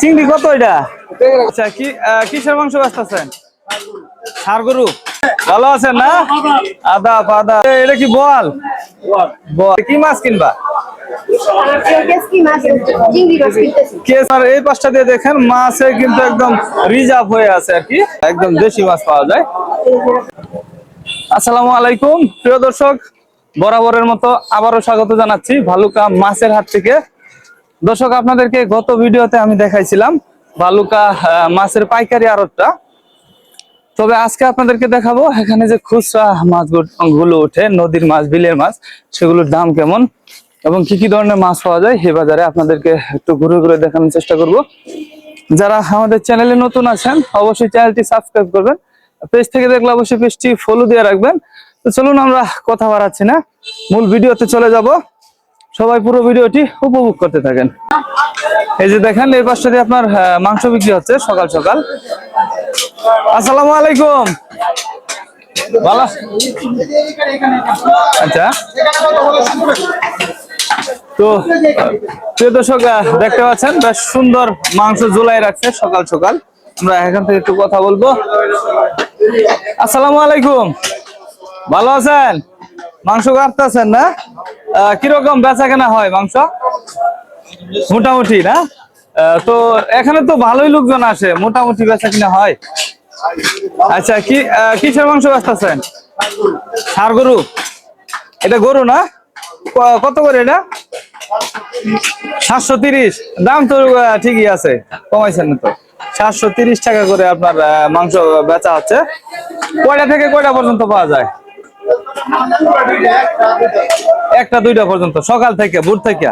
চিংড়ি কত এটা? আচ্ছা কি কিসের মাংস বেচতেছেন গরু? ভালো আছেন না? আদা এ, এটা কি বল বল কি মাছ কিনবা? এই পাশটা দিয়ে দেখেন মাছে কিন্তু একদম রিজার্ভ হয়ে আছে আর কি। একদম দেশি মাছ পাওয়া যায়। আসসালামু আলাইকুম। প্রিয় দর্শক বরাবরের মতো আবারও স্বাগত জানাচ্ছি ভালুকা মাছের হাট থেকে। দর্শক, আপনাদেরকে গত ভিডিওতে আমি দেখাইছিলাম বালুকা মাছের পাইকারি আড়তটা। তবে আজকে আপনাদেরকে দেখাবো এখানে যে খুচরা মাছগুলো ওঠে, নদীর মাছ, বিলের মাছ, সেগুলোর দাম কেমন এবং কি কি ধরনের মাছ পাওয়া যায় সে বাজারে আপনাদেরকে একটু ঘুরে ঘুরে দেখানোর চেষ্টা করব। যারা আমাদের চ্যানেলে নতুন আছেন, অবশ্যই চ্যানেলটি সাবস্ক্রাইব করবেন, পেজ থেকে দেখলে অবশ্যই পেজটি ফলো দিয়ে রাখবেন। তো চলুন আমরা কথা বাড়াচ্ছি না, মূল ভিডিওতে চলে যাব। সবাই পুরো ভিডিওটি উপভোগ করতে থাকেন। এই যে দেখেন, এই পাশটা দিয়ে আপনার মাংস বিক্রি হচ্ছে সকাল সকাল। আসসালামু আলাইকুম। ভালো? আচ্ছা। তো প্রিয় দর্শক দেখতে পাচ্ছেন, বেশ সুন্দর মাংস ঝুলাই রাখছে সকাল সকাল। আমরা এখান থেকে একটু কথা বলব। আসসালামু আলাইকুম। ভালো আছেন? মাংস কাটতেছেন না? কীরকম বেচা কেনা হয় মাংস? মোটামুটি, না? তো এখানে তো ভালোই লোকজন আসে, মোটামুটি বেচা কিনা হয়। আচ্ছা কি কিসের মাংস বেচতেছেন ষাড় গরু? এটা গরু না? কত করে এটা? সাতশো তিরিশ। দাম তো ঠিকই আছে, কমাইছেন না তো। সাতশো তিরিশ টাকা করে আপনার মাংস বেচা হচ্ছে। কয়টা থেকে কয়টা পর্যন্ত পাওয়া যায়? একটা দুইটা পর্যন্ত। সকাল থেকে, ভোর থেকে,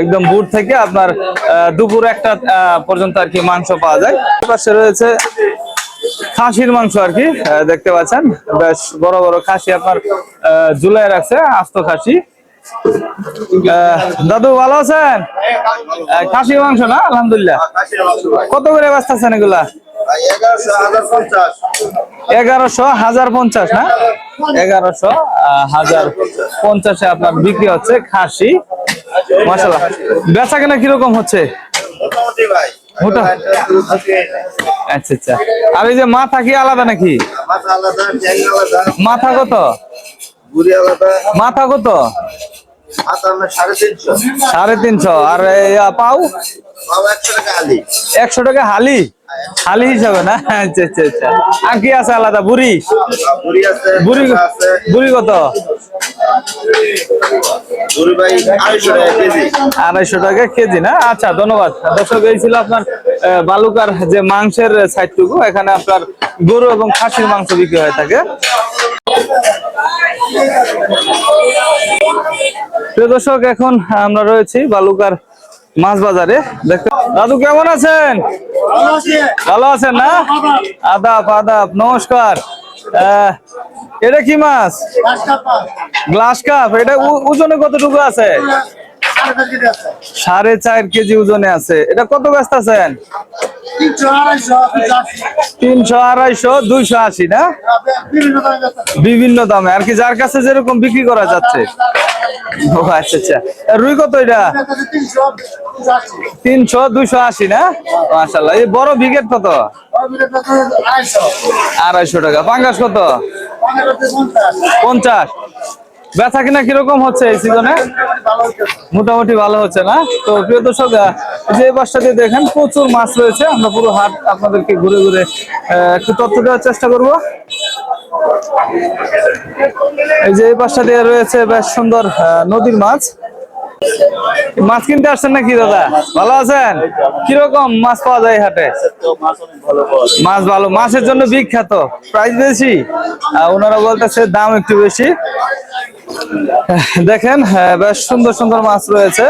একদম ভোর থেকে আপনার দুপুর একটা পর্যন্ত আর কি মাংস পাওয়া যায়। পাশে রয়েছে খাসির মাংস আর কি দেখতে পাচ্ছেন। বেশ বড় বড় খাসি আপনার ঝুলাই রাখছে, আস্ত খাসি। দাদু ভালো আছেন? খাসির মাংস না? আলহামদুলিল্লাহ। কত করে বাঁচতেছেন এগুলা? এগারোশো হাজার পঞ্চাশ না? এগারোশো হাজার পঞ্চাশে আপনার বিক্রি হচ্ছে খাসি। মশলা বেচা কেনা কীরকম হচ্ছে? আচ্ছা আচ্ছা। আর এই যে মাথা কি আলাদা নাকি? মাথা কত? মাথা কত? সাড়ে তিনশো। আর পাও? একশো টাকা হালি? হালি হিসাবে না? আচ্ছা আচ্ছা আচ্ছা। আর কি আছে আলাদা? বুড়ি? বুড়ি বুড়ি কত? আড়াইশো টাকা কেজি। না? আচ্ছা ধন্যবাদ। দর্শক এই ছিল আপনার বালুকার যে মাংসের সাইডটুকু এখানে আপনার গরু এবং খাসির মাংস বিক্রি হয়ে থাকে। প্রিয় দর্শক এখন আমরা রয়েছি বালুকার মাছ বাজারে। দেখতে দাদু কেমন আছেন? ভালো আছেন না? আদাব আদাব, নমস্কার। এটা কি মাছ? Glass cup. এটা ওজনে কতটুকু আছে? সাড়ে চার কেজি ওজনে আছে। এটা কত ব্যস্ত আছেন? তিনশো আড়াইশো, দুইশো আশি, না? বিভিন্ন দামে। আর কি যার কাছে যেরকম বিক্রি করা যাচ্ছে? ও আচ্ছা আচ্ছা। রুই কত এটা? তিনশো, দুইশো আশি, না? মাসাল্লাহ এই বড় বিকেট কত? আড়াইশো টাকা। পাঙ্গাস কত? পঞ্চাশ। বেচা কিনা কীরকম হচ্ছে এই সিজনে মোটামুটি ভালো হচ্ছে, না? তো প্রিয় দর্শক যে দিয়ে দেখেন, প্রচুর মাছ রয়েছে। আমরা পুরো হাট আপনাদেরকে ঘুরে ঘুরে একটু তথ্য দেওয়ার চেষ্টা করব। এই যে এই পাশটা দিয়ে রয়েছে বেশ সুন্দর নদীর মাছ। মাছ কিনতে আসছেন নাকি দাদা? ভালো আছেন? কীরকম মাছ পাওয়া যায় হাটে? মাছ ভালো, মাছের জন্য বিখ্যাত। প্রাইস বেশি? ওনারা বলতেছে দাম একটু বেশি। দেখেন বেশ সুন্দর সুন্দর মাছ রয়েছে।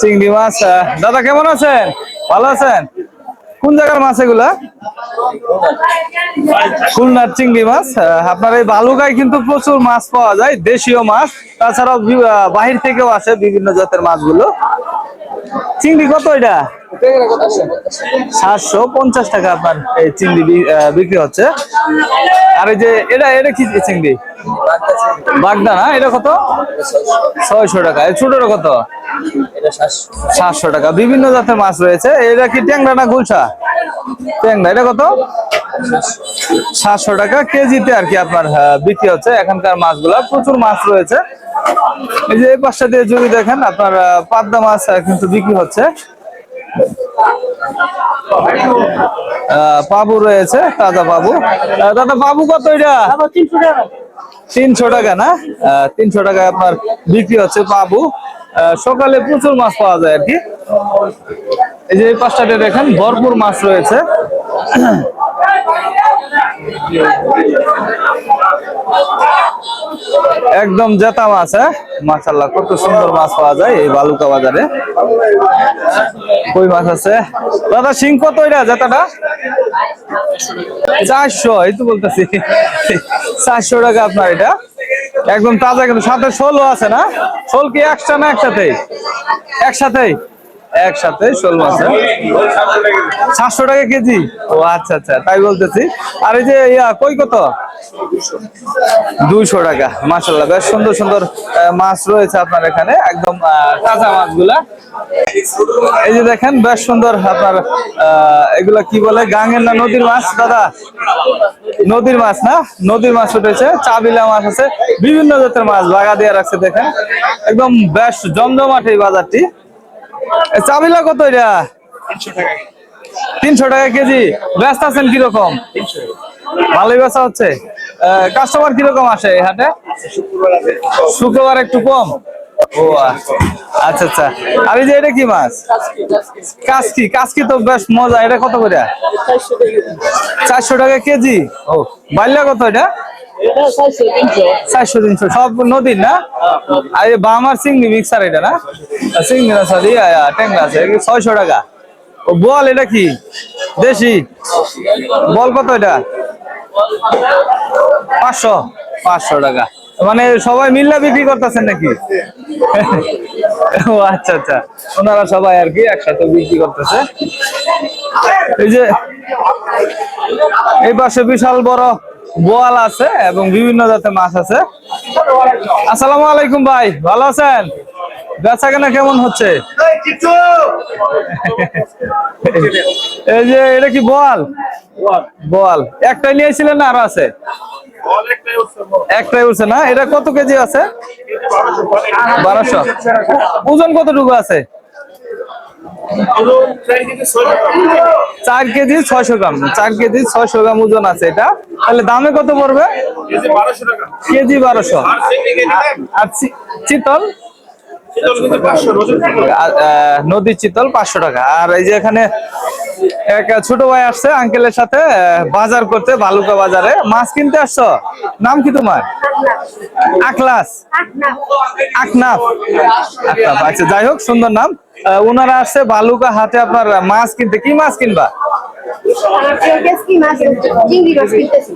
চিংড়ি মাছ দাদা কেমন আছেন? ভালো আছেন? কোন জায়গার মাছ এগুলা? খুলনার চিংড়ি মাছ আপনার এই বালুকায় কিন্তু প্রচুর মাছ পাওয়া যায়, দেশীয় মাছ। তাছাড়াও বাহির থেকেও আসে বিভিন্ন জাতের মাছগুলো। চিংড়ি কত এটা? সাতশো পঞ্চাশ টাকা আপনার এই চিংড়ি বিক্রি হচ্ছে। আর এই যে, এটা এটা কি চিংড়ি? বাগদা না? এটা কত? ছয়শো টাকা। এই ছোটটা কত? সাতশো। টাকা। বিভিন্ন জাতের মাছ রয়েছে। এটা কি ট্যাংরা না গুলশা? ট্যাংরা। এটা কত? সাতশো টাকা। কেজিতে আর কি আপনার বিক্রি হচ্ছে। এখানকার মাছগুলা। প্রচুর মাছ রয়েছে। এই যে এই পাশটা দিয়ে যদি দেখেন আপনার পাবদা মাছ কিন্তু বিক্রি হচ্ছে। আহ, পাবু রয়েছে তাজা পাবু দাদা পাবু কত এটা? তিনশো টাকা। না? আহ, তিনশো টাকায় আপনার বিক্রি হচ্ছে পাবু। সকালে প্রচুর মাছ পাওয়া যায় আর কি। এই যে পাঁচটা ডেট দেখেন ভরপুর মাছ রয়েছে। একদম জেতা মাছ হ্যাঁ? মাশাল্লাহ কত সুন্দর মাছ পাওয়া যায় এই বালুকা বাজারে। কই মাছ আছে? দাদা সিং কত এটা, জেতাটা? চারশো, এই তো বলতেছি। চারশো টাকা আপনার এটা। একদম তাজা, কিন্তু সাথে শোলও আছে না? শোল কি একসাথে না একসাথে একসাথেই? একসাথে শোল মাছ হ্যাঁ? সাতশো টাকা কেজি? ও আচ্ছা আচ্ছা তাই বলতেছি। আর এই যে, ইয়া, কই কত? দুইশো টাকা মাসাল্লাহ বেশ সুন্দর সুন্দর মাছ রয়েছে আপনার এখানে একদম তাজা মাছগুলা। এই যে দেখেন বেশ সুন্দর আপনার আহ, এগুলা কি বলে গাঙের না নদীর মাছ দাদা? নদীর মাছ না? নদীর মাছ উঠেছে চাবিলা মাছ আছে বিভিন্ন জাতের মাছ লাগা দিয়ে রাখছে দেখেন। একদম বেশ জমজমাট এই বাজারটি। চাবিলা কত এটা? তিনশো টাকা কেজি। ব্যস্ত আছেন কীরকম? ভালোই বেচা হচ্ছে? কাস্টমার কীরকম আসে এই হাটে? শুক্রবার একটু কম? ও আচ্ছা আচ্ছা। এই যে এটা কি মাছ? কাসকি। কাসকি তো বেশ মজা। এটা কত করে? চারশো টাকা কেজি? ও বাল্যা কত এটা? চারশো তিনশো। সব নদীর না? আর এই এটা না? না আছে। ছয়শো টাকা। ও, বল এটা কি? দেশি? বল কত এটা? পাঁচশো? পাঁচশো টাকা। মানে সবাই মিল্লা বিক্রি করতেছেন নাকি? ও আচ্ছা আচ্ছা। ওনারা সবাই আর কি একসাথে বিক্রি করতেছে। এই যে এই পাশে বিশাল বড় বোয়াল আছে এবং বিভিন্ন জাতের মাছ আছে। আসসালামু আলাইকুম ভাই, ভালো আছেন? বেচা কেনা কেমন হচ্ছে? এই যে এটা কি বোয়াল বোয়াল একটাই নিয়েছিলেন না আরও আছে? একটাই উঠছে না? এটা কত কেজি আছে? বারোশো। ওজন কতটুকু আছে? চার কেজি ছয়শো গ্রাম। চার কেজি ছয়শো গ্রাম। ওজন আছে এটা। তাহলে দামে কত পড়বে? কেজি বারোশো আর চিতল? নদীর চিতল পাঁচশো টাকা। আর এই যে এখানে এক ছোট ভাই আসছে আঙ্কেলের সাথে বাজার করতে ভালুকা বাজারে। মাছ কিনতে আসছো? নাম কি তোমার? আখলাস আকনাফ। আকনাফ আচ্ছা যাই হোক, সুন্দর নাম। ওনারা আসছে বালুকা হাতে আপনার মাছ কিনতে। কি মাছ কিনবা?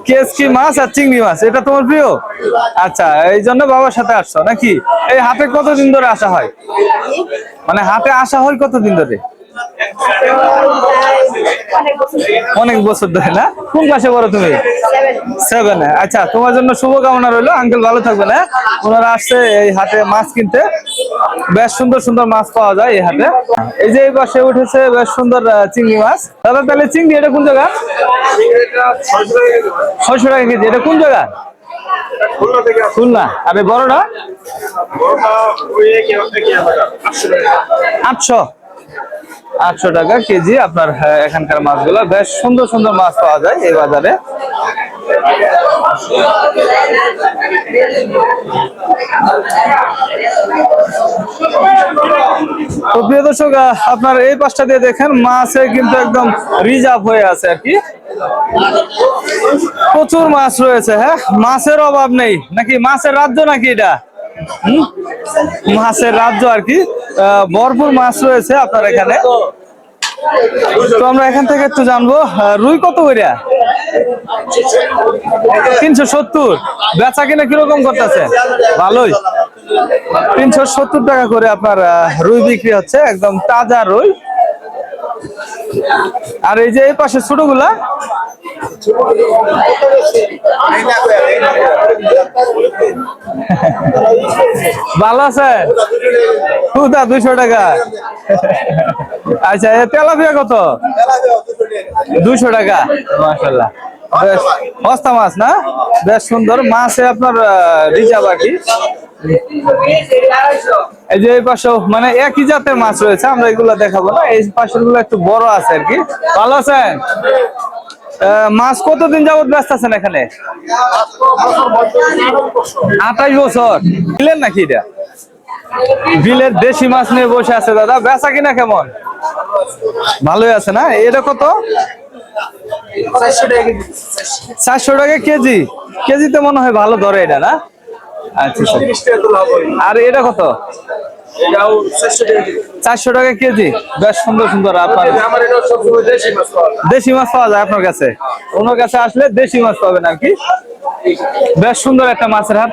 কেসকি মাছ আর চিংড়ি মাছ, এটা তোমার প্রিয়? আচ্ছা এই জন্য বাবার সাথে আসছো নাকি? এই হাতে কতদিন ধরে আসা হয়? মানে হাতে আসা হয় কতদিন ধরে? অনেক বছর ধরে, না? কোন ক্লাসে পড়ো তুমি? সেভেন আচ্ছা তোমার জন্য শুভকামনা রইল। আঙ্কেল, ভালো থাকবেন হ্যাঁ? ওনারা আসছে এই হাটে মাছ কিনতে। বেশ সুন্দর সুন্দর মাছ পাওয়া যায় এই হাটে। এই যে এই পাশে উঠেছে বেশ সুন্দর চিংড়ি মাছ। দাদা, তাহলে চিংড়ি, এটা কোন জায়গা ছয়শো টাকা কেজি। এটা কোন জায়গা খুলনা। আর বড়টা আটশো। আটশো টাকা কেজি আপনার এখানকার মাছগুলো। বেশ সুন্দর সুন্দর মাছ পাওয়া যায় এই বাজারে। তো প্রিয় দর্শক আপনার এই পাশটা দিয়ে দেখেন, মাছে কিন্তু একদম রিজার্ভ হয়ে আছে আর কি। প্রচুর মাছ রয়েছে হ্যাঁ? মাছের অভাব নেই। নাকি মাছের রাজ্য নাকি এটা? মাছের রাজ্য আর কি। ভরপুর মাছ রয়েছে আপনার এখানে। তো আমরা এখান থেকে একটু জানব রুই কত করিয়া তিনশো সত্তর। বেচা কিনা কীরকম করতেছে? ভালোই। তিনশো সত্তর টাকা করে আপনার রুই বিক্রি হচ্ছে, একদম তাজা রুই। আর এই যে এই পাশে ছোটগুলা ভালো আছে কুদা দুইশো টাকা। আচ্ছা তেলাপিয়া কত? দুইশো টাকা মাসাল্লাহ বেশ সস্তা মাছ না? বেশ সুন্দর। মাছে আপনার রিজার্ভ আর কি এই যে এই পাশেও মানে একই জাতের মাছ রয়েছে, আমরা এগুলো দেখাবো না। এই গুলো একটু বড় আছে আর কি। ভালো আছেন? মাছ কতদিন যাবত ব্যস্ত আছেন এখানে? আঠাশ বছর। বিলের নাকি এটা? বিলের দেশি মাছ নিয়ে বসে আছে দাদা। বেচা কিনা কেমন? ভালোই আছে না? এটা কত? চারশো টাকা কেজি। কেজিতে মনে হয় ভালো ধরে এটা না? আচ্ছা আচ্ছা। আর এটা কত? চারশো টাকা কেজি। বেশ সুন্দর সুন্দর আপনার। দেশি মাছ পাওয়া যায়। আপনার কাছে? ওনার কাছে আসলে দেশি মাছ পাবেন আর কি। বেশ সুন্দর একটা মাছের হাট।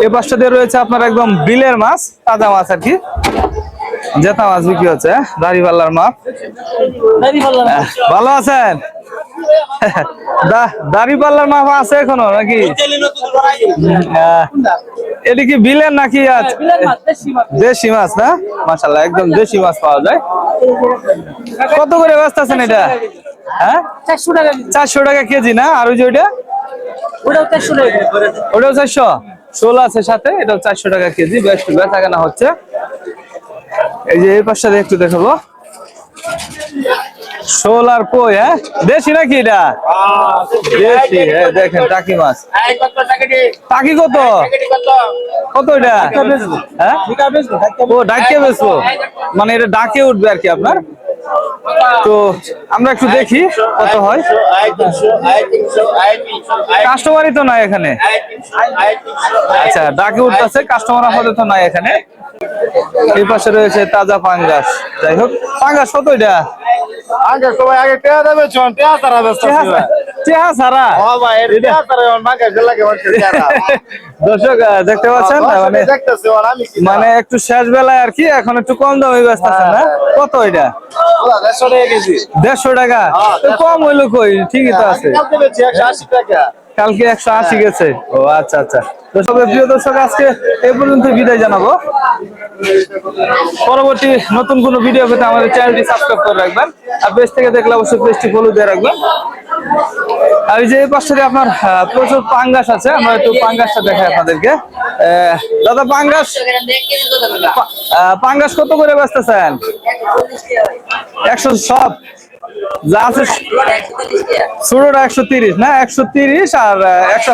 এ পাশটা দিয়ে রয়েছে আপনার একদম বিলের মাছ তাজা মাছ আর কি। জেতা মাছ বিক্রি হচ্ছে দাড়িপাল্লার মাপ। আহ, ভালো আছেন? দাড়িপাল্লার মাপ আছে এখনও নাকি? এটা কি বিলের নাকি আজ? দেশি মাছ। না? মাশাল্লাহ একদম দেশি মাছ পাওয়া যায়। কত করে ব্যস্ত আছেন এটা? হ্যাঁ? চারশো টাকা কেজি। না? আর ওই যে ওইটা? ওটাও চারশো ষোলো আছে সাথে এটাও চারশো টাকা কেজি বেশ বেচা কেনা হচ্ছে। এই যে এই পাশটা একটু দেখাবো। শোল আর কই হ্যাঁ? দেশি নাকি এটা? দেশি হ্যাঁ দেখেন, টাকি মাছ। টাকি কত? কত এটা? হ্যাঁ? ও ডাকে বেচবো? মানে এটা ডাকে উঠবে আর কি আপনার? তো আমরা একটু দেখি কত হয়। কাস্টমারই তো নাই এখানে। আচ্ছা ডাকে উঠতেছে কাস্টমার আপাতত নাই এখানে। এই পাশে রয়েছে তাজা পাঙ্গাস। যাই হোক পাঙ্গাস কত এটা? আগে সবাই আগে টেয়া দেবে চন টেয়া তারা ব্যস্ত ছিল সারা ও ভাই টেয়া তারা আমার মাকে গেলা কে দর্শক দেখতে পাচ্ছেন? মানে মানে একটু শেষ বেলায় আর কি এখন একটু কম দামে ব্যস্ত আছেন না? কত এটা? ওরা 150 টাকা দেড়শো টাকা? কম হইল কই? ঠিকই তো আছে। কালকে বেচি 180 টাকা। কালকে একশো আশি গেছে। ও আচ্ছা আচ্ছা। তো সবাই প্রিয় দর্শক আজকে এই পর্যন্ত বিদায় জানাব। পরবর্তী নতুন কোনো ভিডিও পেতে আমাদের চ্যানেলটি সাবস্ক্রাইব করে রাখবেন। আর পেজ থেকে দেখলে অবশ্যই পেজটি ফলো দিয়ে রাখবেন। আর যে এই পাশে আপনার প্রচুর পাঙ্গাস আছে। আমরা একটু পাঙ্গাসটা দেখাই আপনাদেরকে। আহ, দাদা পাঙ্গাস? পাঙ্গাস কত করে বেচতেছেন একশো সব? যা আছে একশো তিরিশ না? একশো তিরিশ আর একশো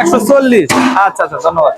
একশো চল্লিশ। আচ্ছা আচ্ছা ধন্যবাদ।